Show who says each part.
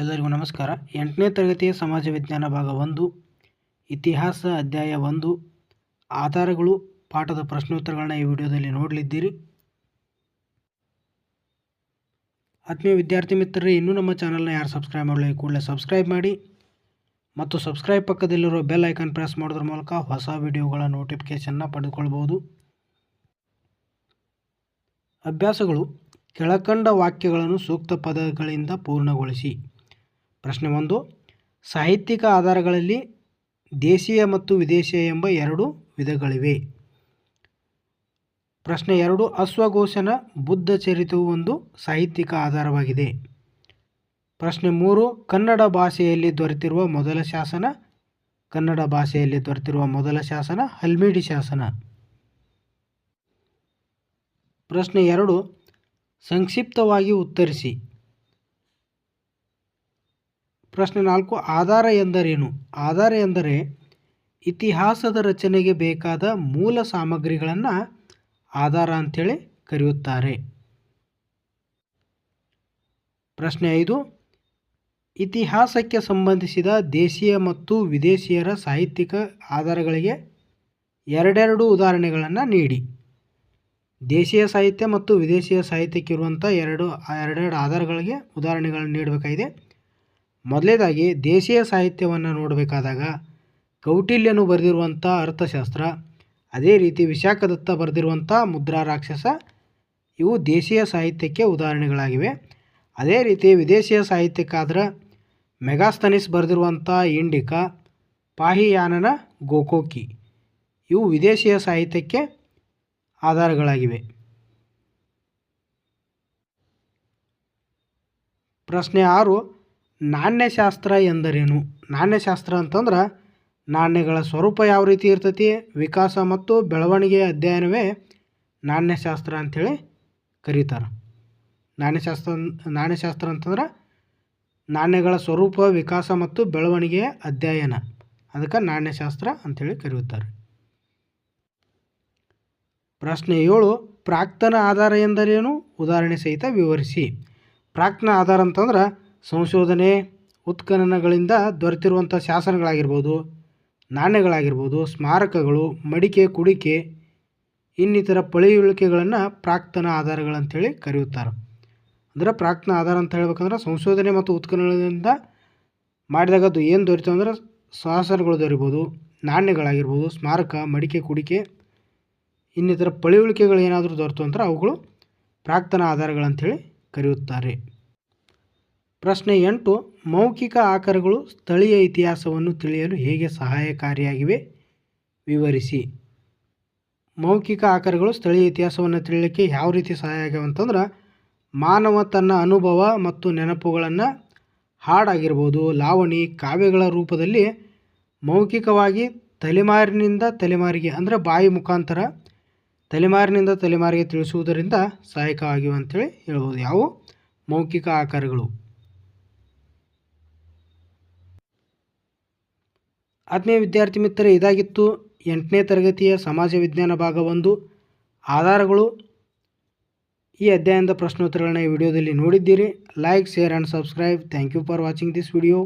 Speaker 1: ಎಲ್ಲರಿಗೂ ನಮಸ್ಕಾರ. ಎಂಟನೇ ತರಗತಿಯ ಸಮಾಜ ವಿಜ್ಞಾನ ಭಾಗ ಒಂದು, ಇತಿಹಾಸ ಅಧ್ಯಾಯ ಒಂದು, ಆಧಾರಗಳು, ಪಾಠದ ಪ್ರಶ್ನೋತ್ತರಗಳನ್ನ ಈ ವಿಡಿಯೋದಲ್ಲಿ ನೋಡಲಿದ್ದೀರಿ. ಆತ್ಮೀಯ ವಿದ್ಯಾರ್ಥಿ ಮಿತ್ರರೇ, ಇನ್ನೂ ನಮ್ಮ ಚಾನಲ್ನ ಯಾರು ಸಬ್ಸ್ಕ್ರೈಬ್ ಮಾಡಲಿ ಕೂಡಲೇ ಸಬ್ಸ್ಕ್ರೈಬ್ ಮಾಡಿ. ಮತ್ತು ಸಬ್ಸ್ಕ್ರೈಬ್ ಪಕ್ಕದಲ್ಲಿರೋ ಬೆಲ್ ಐಕಾನ್ ಪ್ರೆಸ್ ಮಾಡೋದ್ರ ಮೂಲಕ ಹೊಸ ವಿಡಿಯೋಗಳ ನೋಟಿಫಿಕೇಷನ್ನ ಪಡೆದುಕೊಳ್ಬೋದು ಅಭ್ಯಾಸಗಳು, ಕೆಳಕಂಡ ವಾಕ್ಯಗಳನ್ನು ಸೂಕ್ತ ಪದಗಳಿಂದ ಪೂರ್ಣಗೊಳಿಸಿ. ಪ್ರಶ್ನೆ ಒಂದು, ಸಾಹಿತ್ಯಿಕ ಆಧಾರಗಳಲ್ಲಿ ದೇಶೀಯ ಮತ್ತು ವಿದೇಶೀಯ ಎಂಬ ಎರಡು ವಿಧಗಳಿವೆ. ಪ್ರಶ್ನೆ ಎರಡು, ಅಶ್ವಘೋಷನ ಬುದ್ಧ ಚರಿತವು ಒಂದು ಸಾಹಿತ್ಯಿಕ ಆಧಾರವಾಗಿದೆ. ಪ್ರಶ್ನೆ ಮೂರು, ಕನ್ನಡ ಭಾಷೆಯಲ್ಲಿ ದೊರೆತಿರುವ ಮೊದಲ ಶಾಸನ, ಕನ್ನಡ ಭಾಷೆಯಲ್ಲಿ ದೊರೆತಿರುವ ಮೊದಲ ಶಾಸನ, ಹಲ್ಮಿಡಿ ಶಾಸನ. ಪ್ರಶ್ನೆ ಎರಡು, ಸಂಕ್ಷಿಪ್ತವಾಗಿ ಉತ್ತರಿಸಿ. ಪ್ರಶ್ನೆ ನಾಲ್ಕು, ಆಧಾರ ಎಂದರೇನು? ಆಧಾರ ಎಂದರೆ ಇತಿಹಾಸದ ರಚನೆಗೆ ಬೇಕಾದ ಮೂಲ ಸಾಮಗ್ರಿಗಳನ್ನು ಆಧಾರ ಅಂಥೇಳಿ ಕರೆಯುತ್ತಾರೆ. ಪ್ರಶ್ನೆ ಐದು, ಇತಿಹಾಸಕ್ಕೆ ಸಂಬಂಧಿಸಿದ ದೇಶೀಯ ಮತ್ತು ವಿದೇಶಿಯರ ಸಾಹಿತ್ಯಿಕ ಆಧಾರಗಳಿಗೆ ಎರಡೆರಡು ಉದಾಹರಣೆಗಳನ್ನು ನೀಡಿ. ದೇಶೀಯ ಸಾಹಿತ್ಯ ಮತ್ತು ವಿದೇಶಿಯ ಸಾಹಿತ್ಯಕ್ಕಿರುವಂಥ ಎರಡು ಎರಡೆರಡು ಆಧಾರಗಳಿಗೆ ಉದಾಹರಣೆಗಳನ್ನು ನೀಡಬೇಕಾಗಿದೆ. ಮೊದಲೇದಾಗಿ ದೇಶೀಯ ಸಾಹಿತ್ಯವನ್ನು ನೋಡಬೇಕಾದಾಗ ಕೌಟಿಲ್ಯನು ಬರೆದಿರುವಂಥ ಅರ್ಥಶಾಸ್ತ್ರ, ಅದೇ ರೀತಿ ವಿಶಾಖದತ್ತ ಬರೆದಿರುವಂಥ ಮುದ್ರಾ ರಾಕ್ಷಸ, ಇವು ದೇಶೀಯ ಸಾಹಿತ್ಯಕ್ಕೆ ಉದಾಹರಣೆಗಳಾಗಿವೆ. ಅದೇ ರೀತಿ ವಿದೇಶೀಯ ಸಾಹಿತ್ಯಕ್ಕಾದ್ರೆ ಮೆಗಾಸ್ತನಿಸ್ ಬರೆದಿರುವಂಥ ಇಂಡಿಕಾ, ಪಾಹಿಯಾನನ ಗೋಕೋಕಿ, ಇವು ವಿದೇಶೀಯ ಸಾಹಿತ್ಯಕ್ಕೆ ಆಧಾರಗಳಾಗಿವೆ. ಪ್ರಶ್ನೆ ಆರು ನಾಣ್ಯಶಾಸ್ತ್ರ ಎಂದರೇನು? ನಾಣ್ಯಶಾಸ್ತ್ರ ಅಂತಂದ್ರೆ ನಾಣ್ಯಗಳ ಸ್ವರೂಪ ಯಾವ ರೀತಿ ಇರ್ತೈತಿ? ವಿಕಾಸ ಮತ್ತು ಬೆಳವಣಿಗೆಯ ಅಧ್ಯಯನವೇ ನಾಣ್ಯಶಾಸ್ತ್ರ ಅಂಥೇಳಿ ಕರೀತಾರೆ. ನಾಣ್ಯಶಾಸ್ತ್ರ ನಾಣ್ಯಶಾಸ್ತ್ರ ಅಂತಂದ್ರೆ ನಾಣ್ಯಗಳ ಸ್ವರೂಪ, ವಿಕಾಸ ಮತ್ತು ಬೆಳವಣಿಗೆಯ ಅಧ್ಯಯನ. ಅದಕ್ಕೆ ನಾಣ್ಯಶಾಸ್ತ್ರ ಅಂಥೇಳಿ ಕರೆಯುತ್ತಾರೆ ಪ್ರಶ್ನೆ ಏಳು, ಪ್ರಾಕ್ತನ ಆಧಾರ ಎಂದರೇನು? ಉದಾಹರಣೆ ಸಹಿತ ವಿವರಿಸಿ. ಪ್ರಾಕ್ತನ ಆಧಾರ ಅಂತಂದ್ರೆ ಸಂಶೋಧನೆ, ಉತ್ಖನನಗಳಿಂದ ದೊರೆತಿರುವಂಥ ಶಾಸನಗಳಾಗಿರ್ಬೋದು, ನಾಣ್ಯಗಳಾಗಿರ್ಬೋದು, ಸ್ಮಾರಕಗಳು, ಮಡಿಕೆ, ಕುಡಿಕೆ, ಇನ್ನಿತರ ಪಳೆಯುಳಿಕೆಗಳನ್ನು ಪ್ರಾಕ್ತನ ಆಧಾರಗಳಂಥೇಳಿ ಕರೆಯುತ್ತಾರೆ. ಅಂದರೆ ಪ್ರಾಕ್ತನ ಆಧಾರ ಅಂತ ಹೇಳ್ಬೇಕಂದ್ರೆ ಸಂಶೋಧನೆ ಮತ್ತು ಉತ್ಖನನದಿಂದ ಮಾಡಿದಾಗ ಅದು ಏನು ದೊರೀತು ಅಂದ್ರೆ ಶಾಸನಗಳು ದೊರಿಬೋದು ನಾಣ್ಯಗಳಾಗಿರ್ಬೋದು, ಸ್ಮಾರಕ, ಮಡಿಕೆ, ಕುಡಿಕೆ, ಇನ್ನಿತರ ಪಳೆಯುಳಿಕೆಗಳು ಏನಾದರೂ ದೊರೆತು ಅಂದ್ರೆ ಅವುಗಳು ಪ್ರಾಕ್ತನ ಆಧಾರಗಳಂಥೇಳಿ ಕರೆಯುತ್ತಾರೆ. ಪ್ರಶ್ನೆ ಎಂಟು, ಮೌಖಿಕ ಆಕಾರಗಳು ಸ್ಥಳೀಯ ಇತಿಹಾಸವನ್ನು ತಿಳಿಯಲು ಹೇಗೆ ಸಹಾಯಕಾರಿಯಾಗಿವೆ? ವಿವರಿಸಿ. ಮೌಖಿಕ ಆಕಾರಗಳು ಸ್ಥಳೀಯ ಇತಿಹಾಸವನ್ನು ತಿಳಿಯಲಿಕ್ಕೆ ಯಾವ ರೀತಿ ಸಹಾಯ ಆಗ್ಯಾವ ಅಂತಂದ್ರೆ ಮಾನವ ತನ್ನ ಅನುಭವ ಮತ್ತು ನೆನಪುಗಳನ್ನು ಹಾಡಾಗಿರ್ಬೋದು, ಲಾವಣಿ ಕಾವ್ಯಗಳ ರೂಪದಲ್ಲಿ ಮೌಖಿಕವಾಗಿ ತಲೆಮಾರಿನಿಂದ ತಲೆಮಾರಿಗೆ, ಅಂದರೆ ಬಾಯಿ ಮುಖಾಂತರ ತಲೆಮಾರಿನಿಂದ ತಲೆಮಾರಿಗೆ ತಿಳಿಸುವುದರಿಂದ ಸಹಾಯಕವಾಗಿವೆ ಅಂತೇಳಿ ಹೇಳ್ಬೋದು. ಯಾವುವು? ಮೌಖಿಕ ಆಕಾರಗಳು. ಆತ್ಮೀಯ ವಿದ್ಯಾರ್ಥಿ ಮಿತ್ರರೇ, ಇದಾಗಿತ್ತು ಎಂಟನೇ ತರಗತಿಯ ಸಮಾಜ ವಿಜ್ಞಾನ ಭಾಗ ಒಂದು. ಆಧಾರಗಳು ಈ ಅಧ್ಯಾಯದ ಪ್ರಶ್ನೋತ್ತರಗಳನ್ನ ಈ ವಿಡಿಯೋದಲ್ಲಿ ನೋಡಿದ್ದೀರಿ. Like share and subscribe thank you for watching this video